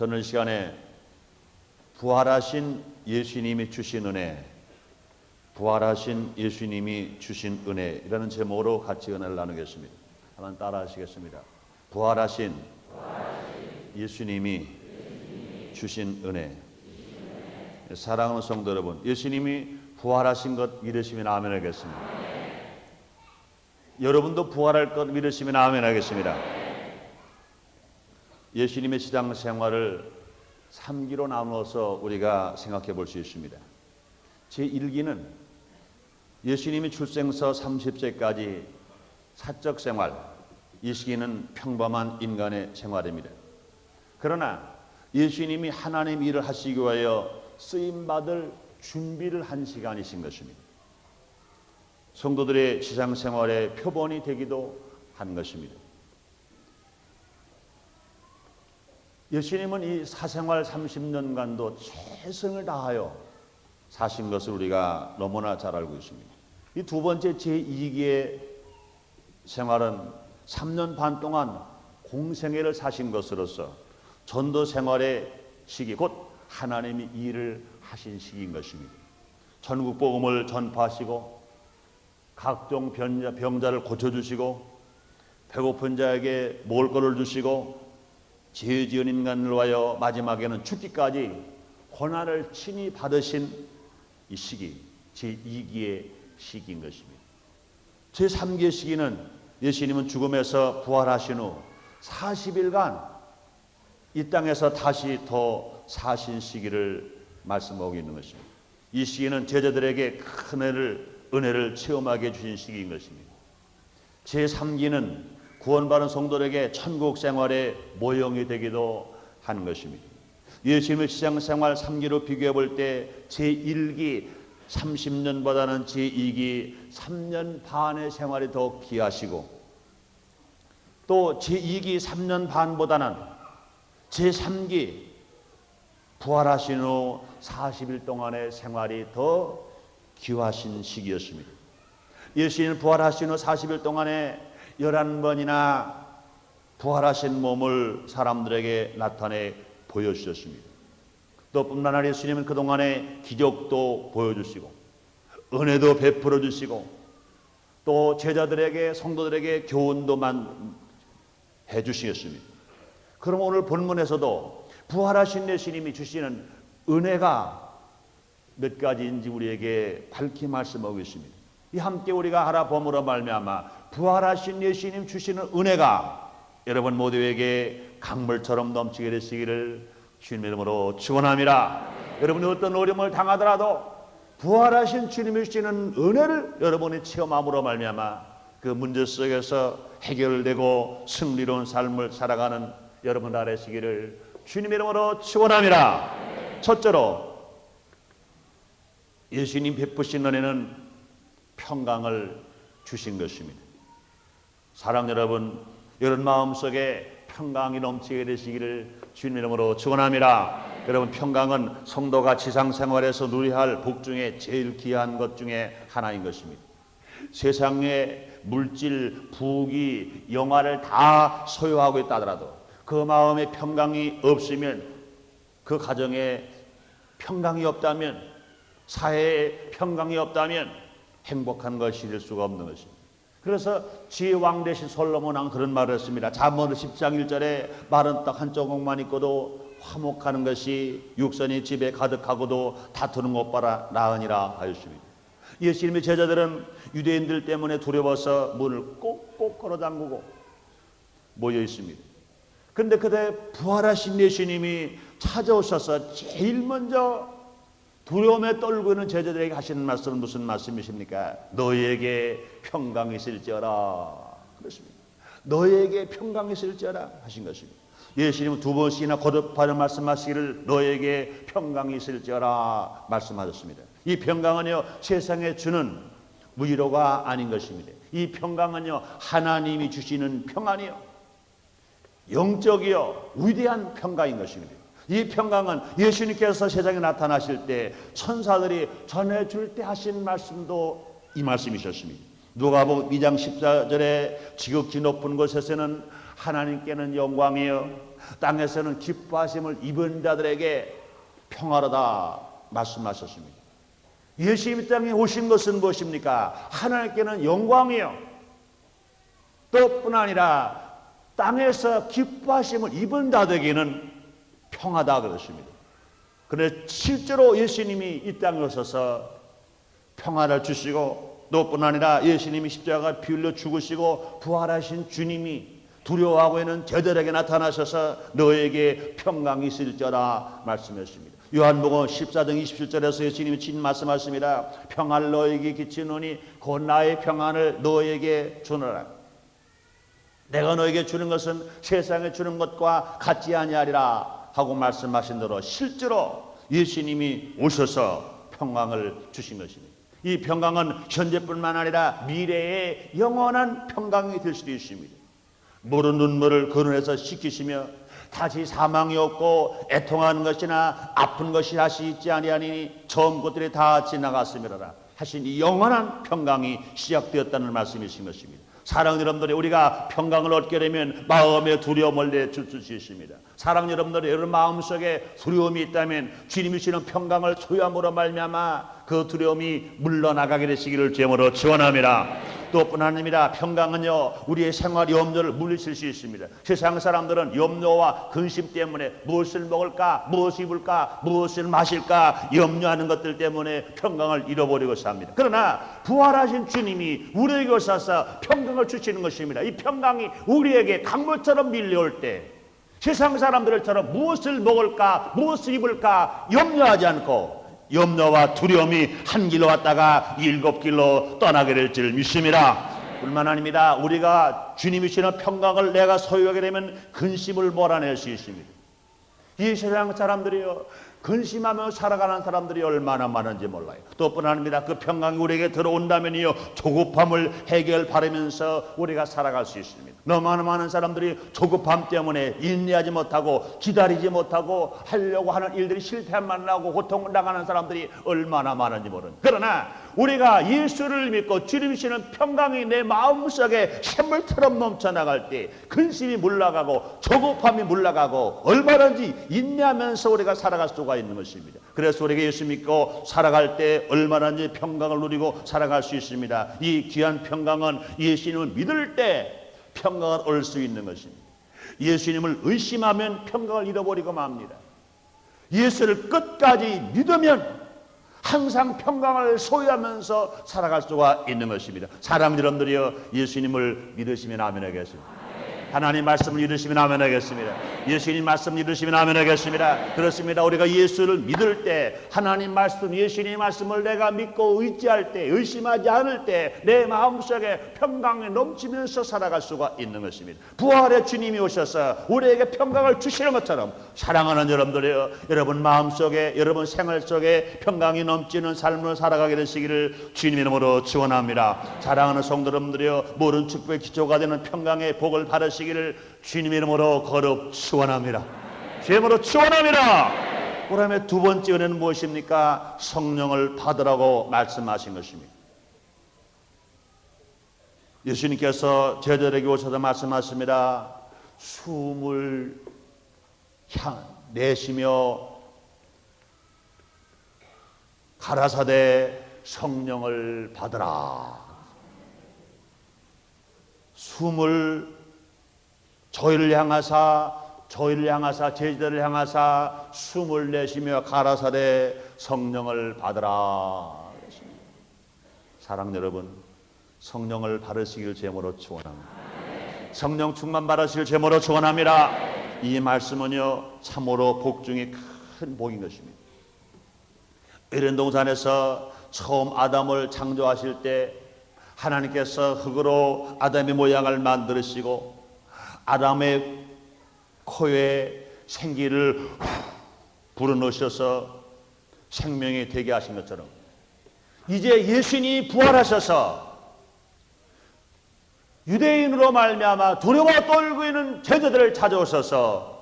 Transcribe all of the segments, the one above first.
저는 이 시간에 부활하신 예수님이 주신 은혜, 부활하신 예수님이 주신 은혜라는 제목으로 같이 은혜를 나누겠습니다. 한번 따라하시겠습니다. 부활하신 예수님이 주신 은혜. 사랑하는 성도 여러분, 예수님이 부활하신 것 믿으시면 아멘 하겠습니다. 여러분도 부활할 것 믿으시면 아멘 하겠습니다. 예수님의 시장 생활을 3기로 나누어서 우리가 생각해 볼 수 있습니다. 제 1기는 예수님이 출생서 30세까지 사적 생활, 이 시기는 평범한 인간의 생활입니다. 그러나 예수님이 하나님 일을 하시기 위하여 쓰임 받을 준비를 한 시간이신 것입니다. 성도들의 지상 생활의 표본이 되기도 한 것입니다. 예수님은 이 사생활 30년간도 최선을 다하여 사신 것을 우리가 너무나 잘 알고 있습니다. 이 두 번째 제2기의 생활은 3년 반 동안 공생애를 사신 것으로서 전도 생활의 시기 곧 하나님이 일을 하신 시기인 것입니다. 전국 복음을 전파하시고 각종 병자, 병자를 고쳐주시고 배고픈 자에게 먹을 것을 주시고 죄 지은 인간을 위하여 마지막에는 죽기까지 고난을 친히 받으신 이 시기 제2기의 시기인 것입니다. 제3기의 시기는 예수님은 죽음에서 부활하신 후 40일간 이 땅에서 다시 더 사신 시기를 말씀하고 있는 것입니다. 이 시기는 제자들에게 큰 은혜를, 은혜를 체험하게 해주신 시기인 것입니다. 제3기는 구원받은 성도들에게 천국 생활의 모형이 되기도 하는 것입니다. 예수님의 시장 생활 3기로 비교해 볼 때 제1기 30년보다는 제2기 3년 반의 생활이 더 귀하시고 또 제2기 3년 반보다는 제3기 부활하신 후 40일 동안의 생활이 더 귀하신 시기였습니다. 예수님 부활하신 후 40일 동안에 11번이나 부활하신 몸을 사람들에게 나타내 보여주셨습니다. 또 뿐만 아니라 예수님은 그동안에 기적도 보여주시고 은혜도 베풀어 주시고 또 제자들에게 성도들에게 교훈도 만 해주시겠습니다. 그럼 오늘 본문에서도 부활하신 예수님이 주시는 은혜가 몇 가지인지 우리에게 밝히 말씀하고 있습니다. 이 함께 우리가 알아봄으로 말미암아 부활하신 예수님 주시는 은혜가 여러분 모두에게 강물처럼 넘치게 되시기를 주님 이름으로 축원합니다. 여러분이 어떤 어려움을 당하더라도 부활하신 주님이 주시는 은혜를 여러분이 체험함으로 말미암아 그 문제 속에서 해결되고 승리로운 삶을 살아가는 여러분 아래시기를 주님 이름으로 축원합니다. 첫째로 예수님 베푸신 은혜는 평강을 주신 것입니다. 사랑 여러분, 여러분 마음속에 평강이 넘치게 되시기를 주님 이름으로 축원합니다. 여러분 평강은 성도가 지상 생활에서 누려야 할 복 중에 제일 귀한 것 중에 하나인 것입니다. 세상의 물질, 부귀, 영화를 다 소유하고 있다 하더라도 그 마음에 평강이 없으면 그 가정에 평강이 없다면 사회에 평강이 없다면 행복한 것이 될 수가 없는 것입니다. 그래서 지왕 대신 솔로몬 왕 그런 말을 했습니다. 잠언 10장 1절에 마른 떡 한 조각만 있고도 화목하는 것이 육선이 집에 가득하고도 다투는 것보다 나으니라 하였습니다. 예수님의 제자들은 유대인들 때문에 두려워서 문을 꼭꼭 걸어 잠그고 모여 있습니다. 그런데 그때 부활하신 예수님이 찾아오셔서 제일 먼저 두려움에 떨고 있는 제자들에게 하시는 말씀은 무슨 말씀이십니까? 너에게 평강이 있을지어라. 그렇습니다. 너에게 평강이 있을지어라 하신 것입니다. 예수님은 두 번씩이나 거듭하여 말씀하시기를 너에게 평강이 있을지어라 말씀하셨습니다. 이 평강은요 세상에 주는 위로가 아닌 것입니다. 이 평강은요 하나님이 주시는 평안이요 영적이요 위대한 평강인 것입니다. 이 평강은 예수님께서 세상에 나타나실 때 천사들이 전해줄 때 하신 말씀도 이 말씀이셨습니다. 누가복음 2장 14절에 지극히 높은 곳에서는 하나님께는 영광이요 땅에서는 기뻐하심을 입은 자들에게 평화로다 말씀하셨습니다. 예수님이 땅에 오신 것은 무엇입니까? 하나님께는 영광이요. 또뿐 아니라 땅에서 기뻐하심을 입은 자들에게는 평화다 그러십니다. 그런데 실제로 예수님이 이 땅에 오셔서 평화를 주시고 또뿐 아니라 예수님이 십자가 피 흘려 죽으시고 부활하신 주님이 두려워하고 있는 제들에게 나타나셔서 너에게 평강이 있을지어라 말씀하십니다. 요한복음 14장 27절에서 예수님이 친 말씀하십니다. 평화를 너에게 끼치노니 곧 나의 평안을 너에게 주노라. 내가 너에게 주는 것은 세상에 주는 것과 같지 아니하리라 하고 말씀하신 대로 실제로 예수님이 오셔서 평강을 주신 것입니다. 이 평강은 현재뿐만 아니라 미래의 영원한 평강이 될 수도 있습니다. 모른 눈물을 거론해서 씻기시며 다시 사망이 없고 애통하는 것이나 아픈 것이 다시 있지 아니하니 처음 것들이 다 지나갔음이라 하신 이 영원한 평강이 시작되었다는 말씀이신 것입니다. 사랑 여러분들이 우리가 평강을 얻게 되면 마음의 두려움을 내줄 수 있습니다. 사랑 여러분들이 여러분 마음속에 두려움이 있다면 주님이 주시는 평강을 소유함으로 말미암아 그 두려움이 물러나가게 되시기를 제모로 지원합니다. 또뿐 아닙니다. 평강은요 우리의 생활 염려를 물리칠 수 있습니다. 세상 사람들은 염려와 근심 때문에 무엇을 먹을까, 무엇을 입을까, 무엇을 마실까 염려하는 것들 때문에 평강을 잃어버리고 삽니다. 그러나 부활하신 주님이 우리에게 오셔서 평강을 주시는 것입니다. 이 평강이 우리에게 강물처럼 밀려올 때 세상 사람들처럼 무엇을 먹을까, 무엇을 입을까 염려하지 않고 염려와 두려움이 한 길로 왔다가 일곱 길로 떠나게 될 줄 믿습니다. 뿐만 아닙니다. 우리가 주님이 주시는 평강을 내가 소유하게 되면 근심을 몰아낼 수 있습니다. 이 세상 사람들이요. 근심하며 살아가는 사람들이 얼마나 많은지 몰라요. 또뿐 아닙니다. 그 평강이 우리에게 들어온다면요. 조급함을 해결 바르면서 우리가 살아갈 수 있습니다. 너무나 많은 사람들이 조급함 때문에 인내하지 못하고 기다리지 못하고 하려고 하는 일들이 실패만 나고 고통을 당하는 사람들이 얼마나 많은지 모르는. 그러나 우리가 예수를 믿고 주님이시는 평강이 내 마음속에 샘물처럼 넘쳐나갈 때 근심이 물러가고 조급함이 물러가고 얼마든지 인내하면서 우리가 살아갈 수가 있는 것입니다. 그래서 우리가 예수 믿고 살아갈 때 얼마든지 평강을 누리고 살아갈 수 있습니다. 이 귀한 평강은 예수님을 믿을 때 평강을 얻을 수 있는 것입니다. 예수님을 의심하면 평강을 잃어버리고 맙니다. 예수를 끝까지 믿으면 항상 평강을 소유하면서 살아갈 수가 있는 것입니다. 사람 여러분들이여 예수님을 믿으시면 아멘 하겠습니다. 하나님 말씀을 믿으시면 아멘 하겠습니다. 예수님 말씀 믿으시면 아멘 하겠습니다. 그렇습니다. 우리가 예수를 믿을 때 하나님 말씀, 예수님 말씀을 내가 믿고 의지할 때, 의심하지 않을 때 내 마음속에 평강이 넘치면서 살아갈 수가 있는 것입니다. 부활의 주님이 오셔서 우리에게 평강을 주시는 것처럼 사랑하는 여러분들이여 여러분 마음속에 여러분 생활 속에 평강이 넘치는 삶을 살아가게 되시기를 주님 이름으로 축원합니다. 사랑하는 성도 여러분들이여 모든 축복의 기초가 되는 평강의 복을 받으시 기를 주님 이름으로 거듭 축원합니다. 주님으로 축원합니다. 그다음에 두 번째 은혜는 무엇입니까? 성령을 받으라고 말씀하신 것입니다. 예수님께서 제자들에게 오셔서 말씀하십니다. 숨을 향 내쉬며 가라사대 성령을 받으라. 숨을 저희를 향하사 저희를 향하사 제자들을 향하사 숨을 내쉬며 가라사대 성령을 받으라. 사랑 여러분, 성령을 받으시길 제모로 축원합니다. 성령 충만 받으시길 제모로 축원합니다. 이 말씀은요 참으로 복 중에 큰 복인 것입니다. 에덴 동산에서 처음 아담을 창조하실 때 하나님께서 흙으로 아담의 모양을 만들으시고 아담의 코에 생기를 불어넣으셔서 생명이 되게 하신 것처럼 이제 예수님이 부활하셔서 유대인으로 말미암아 두려워 떨고 있는 제자들을 찾아오셔서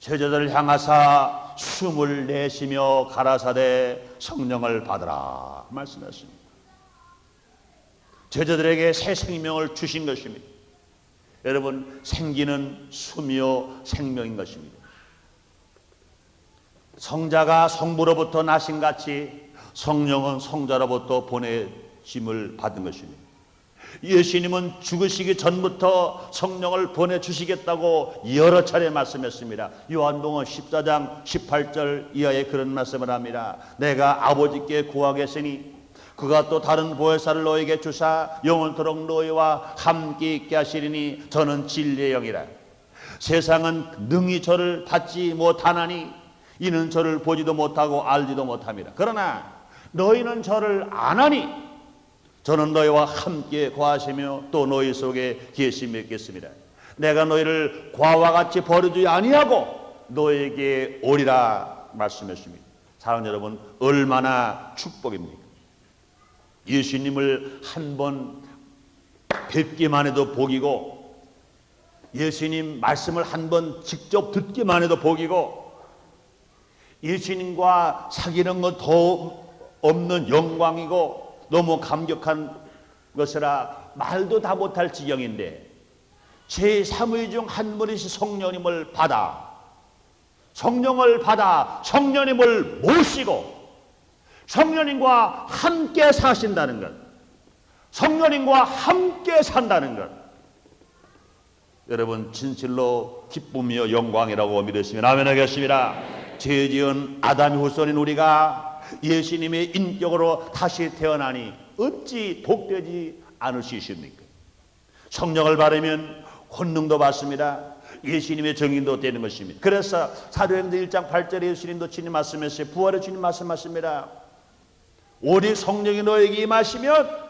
제자들을 향하사 숨을 내쉬며 가라사대 성령을 받으라 말씀하십니다. 제자들에게 새 생명을 주신 것입니다. 여러분 생기는 숨이요 생명인 것입니다. 성자가 성부로부터 나신 같이 성령은 성자로부터 보내짐을 받은 것입니다. 예수님은 죽으시기 전부터 성령을 보내주시겠다고 여러 차례 말씀했습니다. 요한복음 14장 18절 이하에 그런 말씀을 합니다. 내가 아버지께 구하겠으니 그가 또 다른 보혜사를 너에게 주사 영원토록 너희와 함께 있게 하시리니 저는 진리의 영이라. 세상은 능히 저를 받지 못하나니 이는 저를 보지도 못하고 알지도 못합니다. 그러나 너희는 저를 아나니 저는 너희와 함께 거하시며 또 너희 속에 계심이 있겠습니다. 내가 너희를 과와 같이 버리지 아니하고 너에게 오리라 말씀했습니다. 사랑 여러분 얼마나 축복입니까? 예수님을 한 번 뵙기만 해도 복이고 예수님 말씀을 한 번 직접 듣기만 해도 복이고 예수님과 사귀는 것더 없는 영광이고 너무 감격한 것이라 말도 다 못할 지경인데 제 3위 중한 분이시 성령님을 받아 성령을 받아 성령님을 모시고 성령님과 함께 사신다는 것 성령님과 함께 산다는 것 여러분 진실로 기쁨이요 영광이라고 믿으시면 아멘 하겠습니다 죄 지은 아담의 후손인 우리가 예수님의 인격으로 다시 태어나니 어찌 수 있습니까? 성령을 바르면 권능도 받습니다. 예수님의 정인도 되는 것입니다. 그래서 사도행전 1장 8절에 예수님도 주님 말씀하셨어요. 부활의 주님 말씀하십니다. 오직 성령이 너에게 임하시면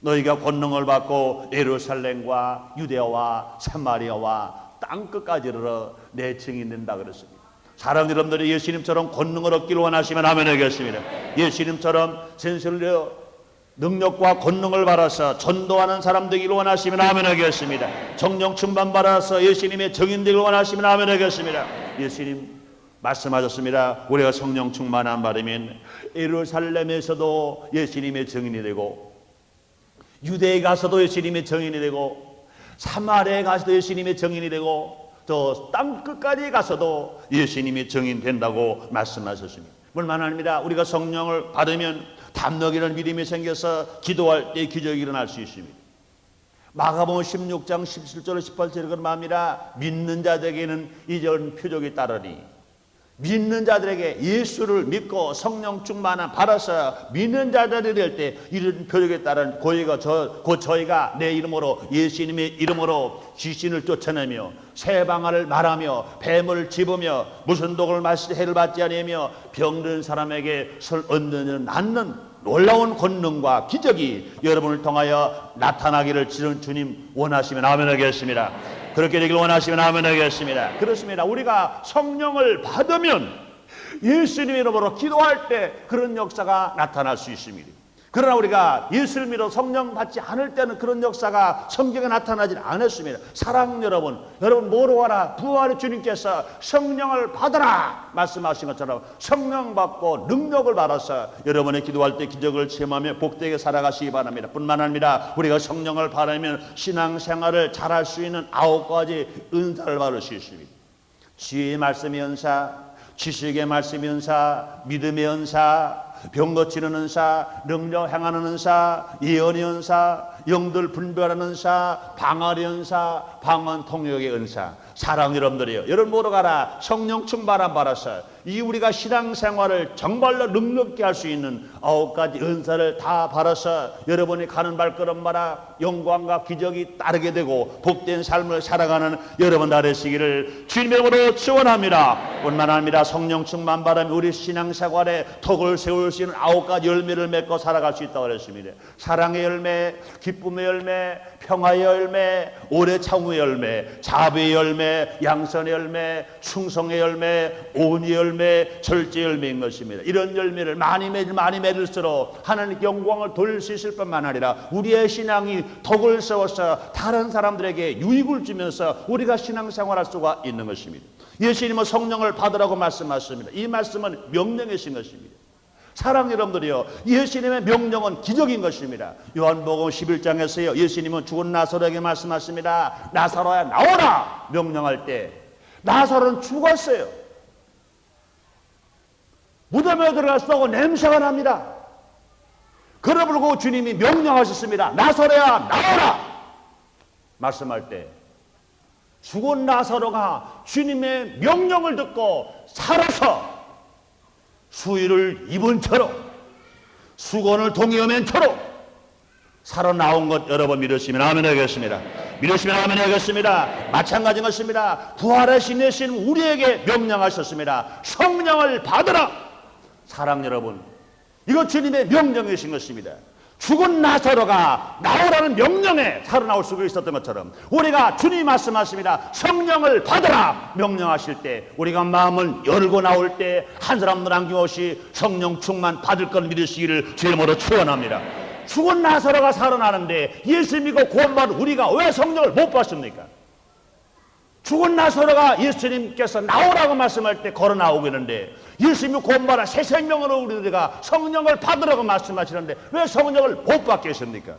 너희가 권능을 받고 예루살렘과 유대와 사마리아와 땅 끝까지 이르러 내 증인 된다 그랬습니다. 사랑 여러분들이 예수님처럼 권능을 얻기를 원하시면 아멘 하겠습니다. 예수님처럼 센슬려 능력과 권능을 받아서 전도하는 사람 되기를 원하시면 아멘 하겠습니다. 정령 충만 받아서 예수님의 정인 되기를 원하시면 아멘 하겠습니다. 예수님 말씀하셨습니다. 우리가 성령 충만한 바람인 예루살렘에서도 예수님의 정인이 되고 유대에 가서도 예수님의 정인이 되고 사마리아에 가서도 예수님의 정인이 되고 저땅 끝까지 가서도 예수님이 정인 된다고 말씀하셨습니다. 물만 아닙니다. 우리가 성령을 받으면 담력이라는 믿음이 생겨서 기도할 때 기적이 일어날 수 있습니다. 마가복음 16장 17절 18절에 그런 말입니다. 믿는 자들에게는 이전 표적이 따르니 믿는 자들에게 예수를 믿고 성령 충만한 받아서 믿는 자들이 될 때 이런 표적에 따른 고의가 저, 곧 저희가 내 이름으로 예수님의 이름으로 귀신을 쫓아내며 새 방아를 말하며 뱀을 집으며 무슨 독을 마시 해를 받지 아니하며 병든 사람에게 설 얻는 낫는 놀라운 권능과 기적이 여러분을 통하여 나타나기를 주님 원하시면 아멘 하겠습니다. 그렇게 되길 원하시면 아멘 하겠습니다. 그렇습니다. 우리가 성령을 받으면 예수님 이름으로 기도할 때 그런 역사가 나타날 수 있습니다. 그러나 우리가 예수를 믿어 성령 받지 않을 때는 그런 역사가 성경에 나타나지 않았습니다. 사랑 여러분, 여러분 뭐로 와라? 부활의 주님께서 성령을 받아라 말씀하신 것처럼 성령 받고 능력을 받아서 여러분의 기도할 때 기적을 체험하며 복되게 살아가시기 바랍니다. 뿐만 아니라 우리가 성령을 받으면 신앙생활을 잘할 수 있는 아홉 가지 은사를 받을 수 있습니다. 지혜의 말씀의 은사, 지식의 말씀의 은사, 믿음의 은사, 병 고치는 은사, 능력 행하는 은사, 예언의 은사, 영들 분별하는 은사, 방언의 은사, 방언 통역의 은사. 사랑 여러분들이요. 여러분 모두 가라. 성령 충만한 받아서 이 우리가 신앙생활을 정말로 능력있게 할 수 있는 아홉 가지 은사를 다 받아서 여러분이 가는 발걸음마다 영광과 기적이 따르게 되고 복된 삶을 살아가는 여러분 다 되시기를 주님 이름으로 축원합니다. 뿐만 아니라 성령 충만 바람이 우리 신앙생활에 덕을 세울 수 있는 아홉 가지 열매를 맺고 살아갈 수 있다고 그랬습니다. 사랑의 열매, 기쁨의 열매, 평화의 열매, 오래 참음의 열매, 자비의 열매, 양선의 열매, 충성의 열매, 온의 열매, 절제 열매인 것입니다. 이런 열매를 많이 맺을 많이 맺을수록 하나님께 영광을 돌릴 수 있을 뿐만 아니라 우리의 신앙이 덕을 세워서 다른 사람들에게 유익을 주면서 우리가 신앙생활할 수가 있는 것입니다. 예수님은 성령을 받으라고 말씀하십니다. 이 말씀은 명령이신 것입니다. 사랑 여러분들이요. 예수님의 명령은 기적인 것입니다. 요한복음 11장에서요. 예수님은 죽은 나사로에게 말씀하십니다. 나사로야 나오라 명령할 때 나사로는 죽었어요. 무덤에 들어가서 냄새가 납니다. 그러 불고 주님이 명령하셨습니다. 나사로야 나오라 말씀할 때 죽은 나사로가 주님의 명령을 듣고 살아서 수의를 입은 채로 수건을 동의어맨 채로 살아나온 것 여러분 믿으시면 아멘 하겠습니다. 믿으시면 아멘 하겠습니다. 마찬가지인 것입니다. 부활하신 예수님 우리에게 명령하셨습니다. 성령을 받으라. 사랑 여러분, 이거 주님의 명령이신 것입니다. 죽은 나사로가 나오라는 명령에 살아나올 수가 있었던 것처럼 우리가 주님 말씀하십니다. 성령을 받으라 명령하실 때 우리가 마음을 열고 나올 때 한 사람도 남김없이 성령 충만 받을 걸 믿으시기를 주님으로 축원합니다. 죽은 나사로가 살아나는데 예수 믿고 구원받은 우리가 왜 성령을 못 받습니까? 죽은 나사로가 예수님께서 나오라고 말씀할 때 걸어 나오고 있는데 예수님이 구원받아 새 생명으로 우리가 성령을 받으라고 말씀하시는데 왜 성령을 못 받겠습니까?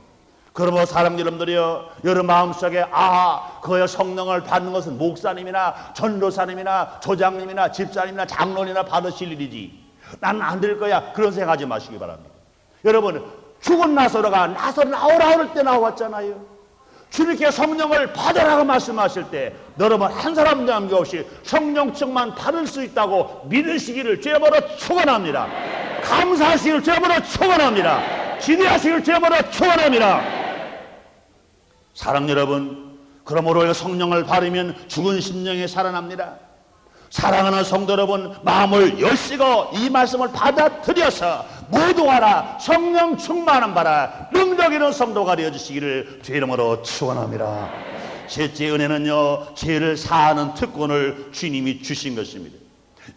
그러므로 사람 여러분들이요 여러분 마음속에 아 그의 성령을 받는 것은 목사님이나 전도사님이나 조장님이나 집사님이나 장로님이나 받으실 일이지. 나는 안 될 거야. 그런 생각하지 마시기 바랍니다. 여러분 죽은 나사로가 나사로 나오라 할 때 나왔잖아요 주님께 성령을 받으라고 말씀하실 때 여러분 한 사람 남김없이 성령증만 받을 수 있다고 믿으시기를 죄버려 축원합니다. 감사하시기를 죄버려 축원합니다. 기대하시기를 죄버려 축원합니다. 사랑 여러분, 그러므로 성령을 바르면 죽은 심령이 살아납니다. 사랑하는 성도 여러분, 마음을 열시고 이 말씀을 받아들여서 모두 하라 성령 충만한 바라 능력 있는 성도가 되어주시기를 주 이름으로 축원합니다. 셋째 은혜는요 죄를 사하는 특권을 주님이 주신 것입니다.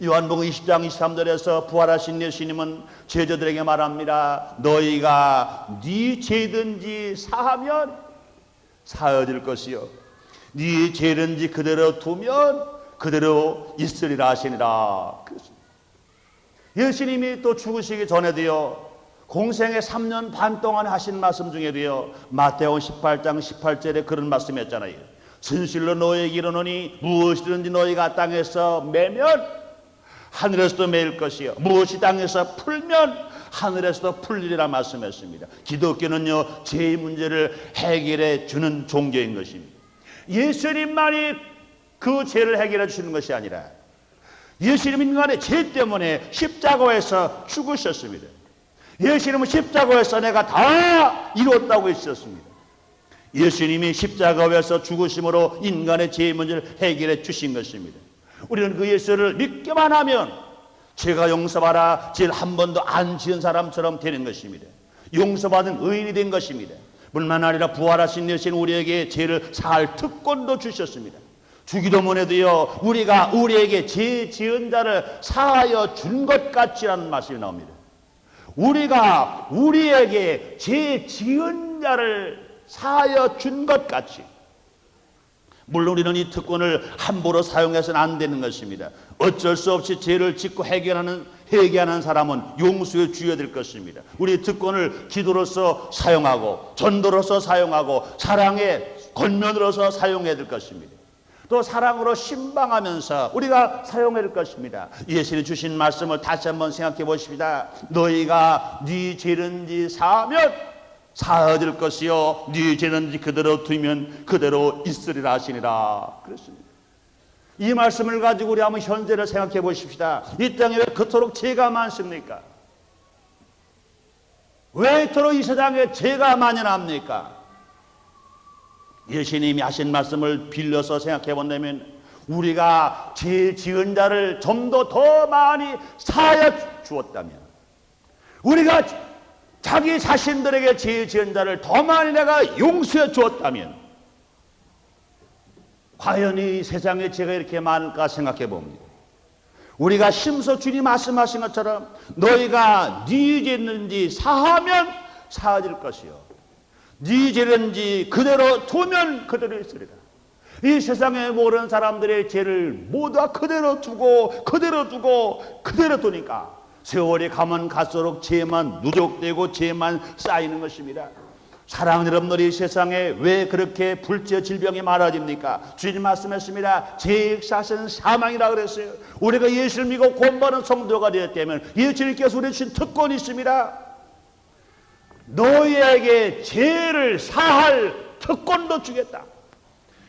요한복음 20장 23절에서 부활하신 예수님은 제자들에게 말합니다. 너희가 네 죄든지 사하면 사여질 것이요 네 죄든지 그대로 두면 그대로 있으리라 하시니라. 그렇습니다. 예수님이 또 죽으시기 전에도요. 공생의 3년 반 동안 하신 말씀 중에도요. 마태오 18장 18절에 그런 말씀했잖아요. 진실로 너희에게 이르노니 무엇이든지 너희가 땅에서 매면 하늘에서도 매일 것이요 무엇이 땅에서 풀면 하늘에서도 풀리리라 말씀했습니다. 기독교는요 죄의 문제를 해결해 주는 종교인 것입니다. 예수님만이 그 죄를 해결해 주시는 것이 아니라 예수님 인간의 죄 때문에 십자가에서 죽으셨습니다. 예수님은 십자가에서 내가 다 이뤘다고 했었습니다. 예수님이 십자가에서 죽으심으로 인간의 죄의 문제를 해결해 주신 것입니다. 우리는 그 예수를 믿기만 하면 죄가 용서받아 죄를 한 번도 안 지은 사람처럼 되는 것입니다. 용서받은 의인이 된 것입니다. 뿐만 아니라 부활하신 예수님 우리에게 죄를 살 특권도 주셨습니다. 주기도문에도요 우리가 우리에게 죄 지은 자를 사하여 준 것 같지라는 말씀이 나옵니다. 우리가 우리에게 죄 지은 자를 사하여 준 것 같이 물론 우리는 이 특권을 함부로 사용해서는 안 되는 것입니다. 어쩔 수 없이 죄를 짓고 해결하는 회개하는 사람은 용서에 주어야 될 것입니다. 우리 특권을 기도로서 사용하고 전도로서 사용하고 사랑의 권면으로서 사용해야 될 것입니다. 또 사랑으로 신방하면서 우리가 사용해야 될 것입니다. 예수님 주신 말씀을 다시 한번 생각해 보십시다. 너희가 네 죄는지 사하면 사하질 것이요 네 죄는지 그대로 두면 그대로 있으리라 하시니라 그랬습니다. 이 말씀을 가지고 우리 한번 현재를 생각해 보십시다. 이 땅에 왜 그토록 죄가 많습니까? 왜 이토록 이 세상에 죄가 만연합니까? 예수님이 하신 말씀을 빌려서 생각해 본다면 우리가 죄 지은 자를 좀 더 더 많이 사하여 주었다면 우리가 자기 자신들에게 죄 지은 자를 더 많이 내가 용서해 주었다면 과연 이 세상에 죄가 이렇게 많을까 생각해 봅니다. 우리가 심서 주님 말씀하신 것처럼 너희가 네 죄는지 사하면 사하질 것이요 네 죄는지 그대로 두면 그대로 있으리라. 이 세상에 모르는 사람들의 죄를 모두 그대로 두고 그대로 두고 그대로 두니까 세월이 가면 갈수록 죄만 누적되고 죄만 쌓이는 것입니다. 사랑하는 여러분들이 이 세상에 왜 그렇게 불제 질병이 많아집니까? 주님 말씀했습니다. 샷은 사망이라 그랬어요. 우리가 예수를 믿고 공부하는 성도가 되었다면 예수님께서 우리 주신 특권이 있습니다. 너희에게 죄를 사할 특권도 주겠다.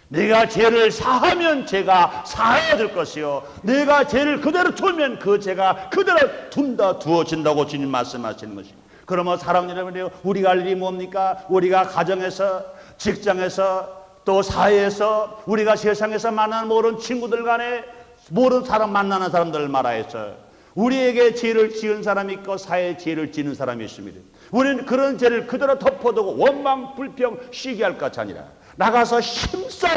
내가 죄를 사하면 죄가 사해야 될 것이요. 내가 죄를 그대로 두면 그 죄가 그대로 둔다 두어진다고 주님 말씀하시는 것입니다. 그러면 사랑하는 여러분, 우리가 할 일이 뭡니까? 우리가 가정에서, 직장에서, 또 사회에서, 우리가 세상에서 만나는 모든 친구들 간에 모든 사람 만나는 사람들을 말하여서 우리에게 죄를 지은 사람이 있고 사회에 죄를 지는 사람이 있습니다. 우리는 그런 죄를 그대로 덮어두고 원망, 불평, 시기할 것이 아니라 나가서 힘써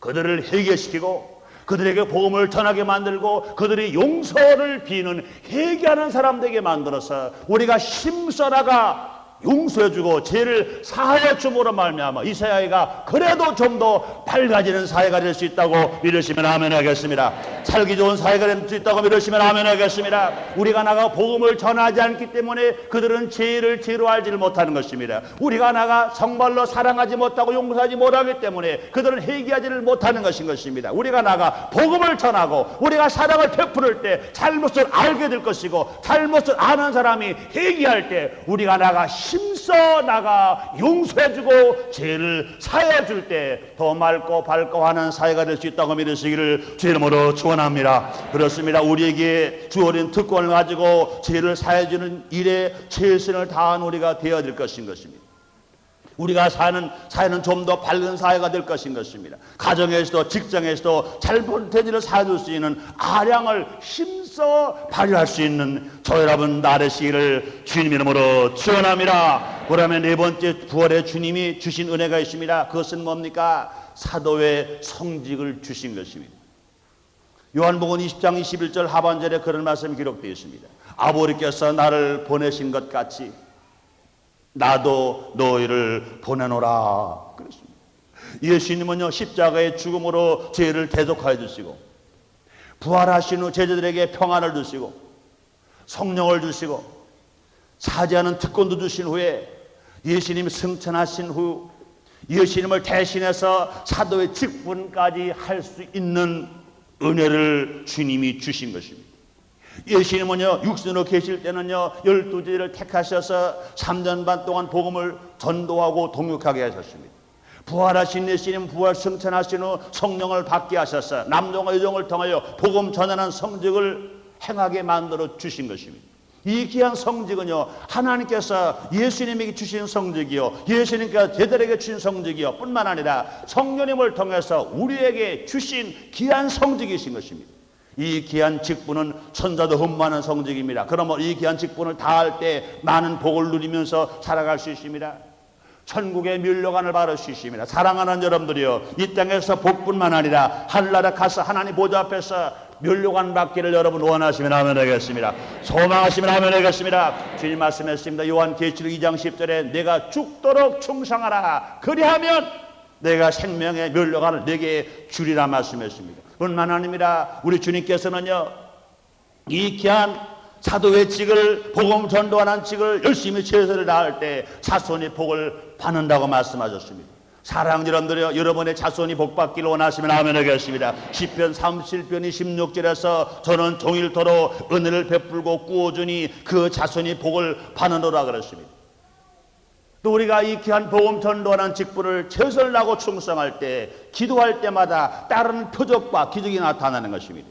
그들을 해결시키고 그들에게 복음을 전하게 만들고 그들의 용서를 비는 회개하는 사람 되게 만들어서 우리가 힘써 나가 용서해주고 죄를 사하여 줌으로 말미암아 이 사회가 그래도 좀 더 밝아지는 사회가 될 수 있다고 믿으시면 아멘 하겠습니다. 살기 좋은 사회가 될 수 있다고 믿으시면 아멘 하겠습니다. 우리가 나가 복음을 전하지 않기 때문에 그들은 죄를 죄로 알지를 못하는 것입니다. 우리가 나가 정말로 사랑하지 못하고 용서하지 못하기 때문에 그들은 회개하지를 못하는 것인 것입니다. 우리가 나가 복음을 전하고 우리가 사랑을 베풀을 때 잘못을 알게 될 것이고 잘못을 아는 사람이 회개할 때 우리가 나가 힘써 나가 용서해주고 죄를 사해줄 때 더 맑고 밝고 하는 사회가 될 수 있다고 믿으시기를 주 이름으로 축원합니다. 그렇습니다. 우리에게 주어진 특권을 가지고 죄를 사해주는 일에 최선을 다한 우리가 되어야 될 것인 것입니다. 우리가 사는 사회는 좀 더 밝은 사회가 될 것인 것입니다. 가정에서도 직장에서도 잘못된 일을 사줄 수 있는 아량을 힘써 발휘할 수 있는 저 여러분 나르시기를 주님 이름으로 축원합니다. 그러면 네 번째 부활의 주님이 주신 은혜가 있습니다. 그것은 뭡니까? 사도의 성직을 주신 것입니다. 요한복음 20장 21절 하반절에 그런 말씀이 기록되어 있습니다. 아버지께서 나를 보내신 것 같이 나도 너희를 보내노라 그랬습니다. 예수님은요 십자가의 죽음으로 죄를 대속하여 주시고 부활하신 후 제자들에게 평안을 주시고 성령을 주시고 사죄하는 특권도 주신 후에 예수님 승천하신 후 예수님을 대신해서 사도의 직분까지 할 수 있는 은혜를 주님이 주신 것입니다. 예수님은요 육신으로 계실 때는요 열두 제를 택하셔서 3년 반 동안 복음을 전도하고 동역하게 하셨습니다. 부활하신 예수님 부활 승천하신 후 성령을 받게 하셔서 남종과 여종을 통하여 복음 전하는 성직을 행하게 만들어 주신 것입니다. 이 귀한 성직은요 하나님께서 예수님에게 주신 성직이요 예수님께서 제들에게 주신 성직이요 뿐만 아니라 성령님을 통해서 우리에게 주신 귀한 성직이신 것입니다. 이 귀한 직분은 천사도 흠모하는 성직입니다. 그러면 이 귀한 직분을 다할 때 많은 복을 누리면서 살아갈 수 있습니다. 천국의 멸류관을 받을 수 있습니다. 사랑하는 여러분들이요. 이 땅에서 복뿐만 아니라 하늘나라 가서 하나님 보좌 앞에서 멸류관 받기를 여러분 원하시면 하면 되겠습니다. 소망하시면 하면 되겠습니다. 주님 말씀했습니다. 요한 계시록 2장 10절에 내가 죽도록 충성하라. 그리하면 내가 생명의 멸류관을 내게 주리라 말씀했습니다. 뿐만 아니라 우리 주님께서는요. 이 귀한 사도의 직을 복음 전도하는 직을 열심히 최선을 다할 때 자손이 복을 받는다고 말씀하셨습니다. 사랑 여러분들이요 여러분의 자손이 복받기를 원하시면 아멘 하겠습니다. 10편 37편이 16절에서 저는 종일토록 은혜를 베풀고 꾸어주니 그 자손이 복을 받는노라 그랬습니다. 또 우리가 이 귀한 복음 전도하는 직분을 최선을 다하고 충성할 때 기도할 때마다 다른 표적과 기적이 나타나는 것입니다.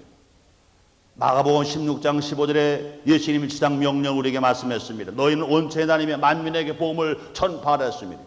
마가복음 16장 15절에 예수님이 지상 명령 우리에게 말씀했습니다. 너희는 온천에 다니며 만민에게 복음을 전파하였습니다.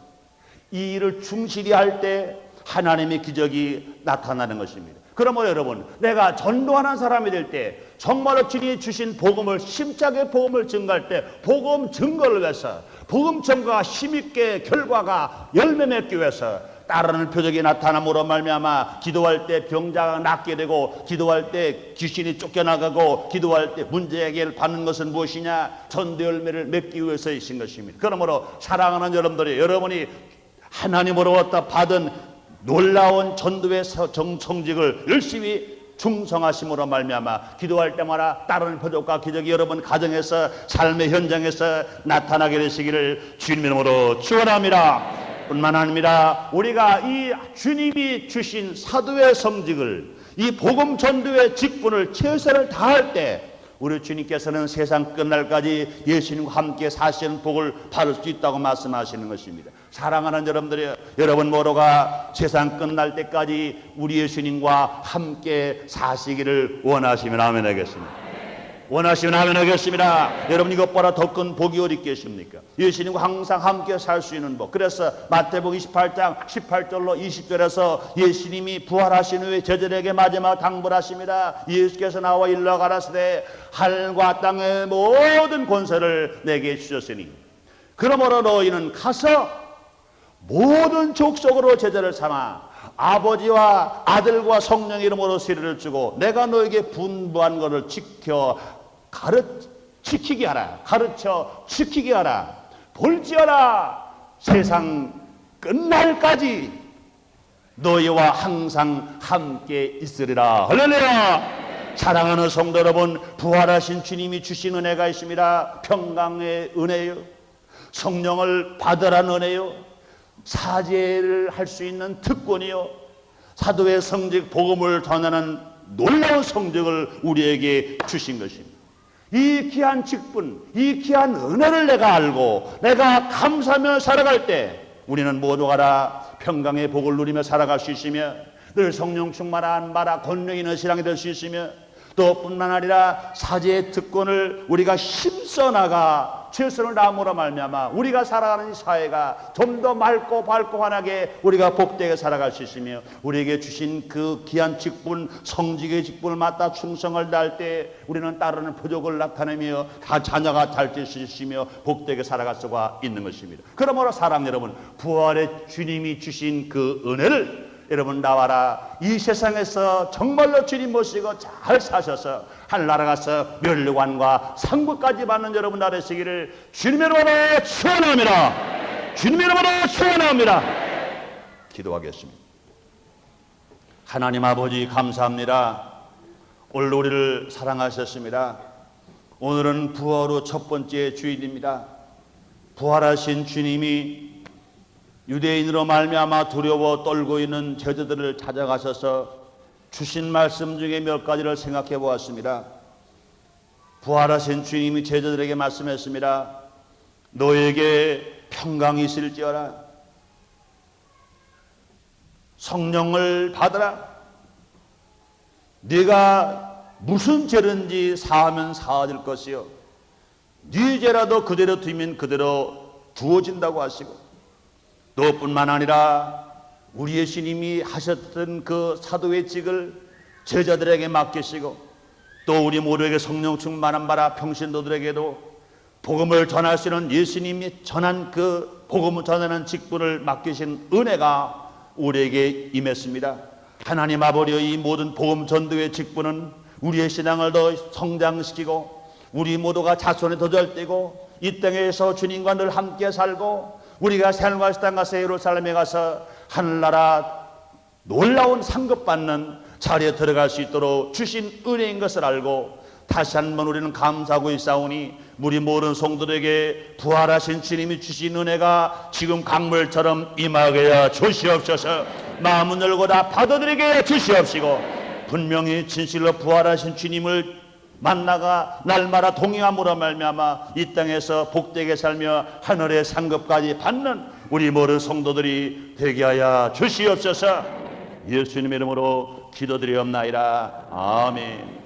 이 일을 충실히 할 때 하나님의 기적이 나타나는 것입니다. 그러면 여러분, 내가 전도하는 사람이 될 때 정말로 주님이 주신 복음을 심차게 복음을 증거할 때 복음 증거를 위해서 복음 증거가 힘있게 결과가 열매 맺기 위해서 따르는 표적이 나타남으로 말미암아 기도할 때 병자가 낫게 되고 기도할 때 귀신이 쫓겨나가고 기도할 때 문제 해결을 받는 것은 무엇이냐 전도 열매를 맺기 위해서이신 것입니다. 그러므로 사랑하는 여러분들이 여러분이 하나님으로부터 받은 놀라운 전도의 성- 성직을 열심히 충성하심으로 말미암아 기도할 때마다 다른 표적과 기적이 여러분 가정에서 삶의 현장에서 나타나게 되시기를 주님 이름으로 축원합니다. 뿐만 아니라 우리가 이 주님이 주신 사도의 성직을 이 복음 전도의 직분을 최선을 다할 때 우리 주님께서는 세상 끝날까지 예수님과 함께 사시는 복을 받을 수 있다고 말씀하시는 것입니다. 사랑하는 여러분들이 여러분 모두가 세상 끝날 때까지 우리 예수님과 함께 사시기를 원하시면 아멘 하겠습니다. 원하시면 하면 하겠습니다. 여러분 이것보다 더 큰 복이 어디 있겠습니까? 예수님과 항상 함께 살 수 있는 복. 그래서 마태복 28장 18절로 20절에서 예수님이 부활하신 후에 저들에게 마지막 당부를 하십니다. 예수께서 나와 일러 가라사대 하늘과 땅의 모든 권세를 내게 주셨으니 그러므로 너희는 가서 모든 족속으로 제자를 삼아 아버지와 아들과 성령 이름으로 세례를 주고 내가 너에게 분부한 것을 지켜 가르 지키게 하라. 가르쳐 지키게 하라. 볼지어라. 세상 끝날까지 너희와 항상 함께 있으리라. 할렐루야. 사랑하는 성도 여러분 부활하신 주님이 주신 은혜가 있습니다. 평강의 은혜요. 성령을 받으라는 은혜요 사죄를 할 수 있는 특권이요 사도의 성직 복음을 전하는 놀라운 성적을 우리에게 주신 것입니다. 이 귀한 직분, 이 귀한 은혜를 내가 알고 내가 감사하며 살아갈 때 우리는 모두가 다 평강의 복을 누리며 살아갈 수 있으며 늘 성령 충만한 마라 권능 있는 신앙이 될 수 있으며 또 뿐만 아니라 사제의 특권을 우리가 힘써 나가 최선을 다함으로 말미암아 우리가 살아가는 이 사회가 좀 더 맑고 밝고 환하게 우리가 복되게 살아갈 수 있으며 우리에게 주신 그 귀한 직분 성직의 직분을 맡아 충성을 다할 때 우리는 따르는 부족을 나타내며 다 자녀가 잘될 수 있으며 복되게 살아갈 수가 있는 것입니다. 그러므로 사랑 여러분 부활의 주님이 주신 그 은혜를 여러분 나와라. 이 세상에서 정말로 주님 모시고 잘 사셔서 하늘나라 가서 멸류관과 상급까지 받는 여러분 나 되시기를 주님의 이름으로 축원합니다. 주님의 이름으로 축원합니다. 기도하겠습니다. 하나님 아버지 감사합니다. 오늘 우리를 사랑하셨습니다. 오늘은 부활 후 첫 번째 주일입니다. 부활하신 주님이 유대인으로 말미암아 두려워 떨고 있는 제자들을 찾아가셔서 주신 말씀 중에 몇 가지를 생각해 보았습니다. 부활하신 주님이 제자들에게 말씀했습니다. 너에게 평강이 있을지어라. 성령을 받으라. 네가 무슨 죄든지 사하면 사하질 것이요. 네 죄라도 그대로 두면 그대로 두어진다고 하시고 또 뿐만 아니라 우리 예수님이 하셨던 그 사도의 직을 제자들에게 맡기시고 또 우리 모두에게 성령 충만한 바라 평신도들에게도 복음을 전할 수 있는 예수님이 전한 그 복음을 전하는 직분을 맡기신 은혜가 우리에게 임했습니다. 하나님 아버지의 이 모든 복음 전도의 직분은 우리의 신앙을 더 성장시키고 우리 모두가 자손에 도절되고 이 땅에서 주님과 늘 함께 살고 우리가 생활과 땅 가서 예루살렘에 가서 하늘나라 놀라운 상급받는 자리에 들어갈 수 있도록 주신 은혜인 것을 알고 다시 한번 우리는 감사하고 있사오니 우리 모든 성도들에게 부활하신 주님이 주신 은혜가 지금 강물처럼 임하게 하 주시옵소서. 마음을 열고 다 받아들이게 주시옵시고 분명히 진실로 부활하신 주님을 만나가 날마다 동행함으로 말미암아 이 땅에서 복되게 살며 하늘의 상급까지 받는 우리 모든 성도들이 되게 하여 주시옵소서. 예수님의 이름으로 기도드리옵나이다. 아멘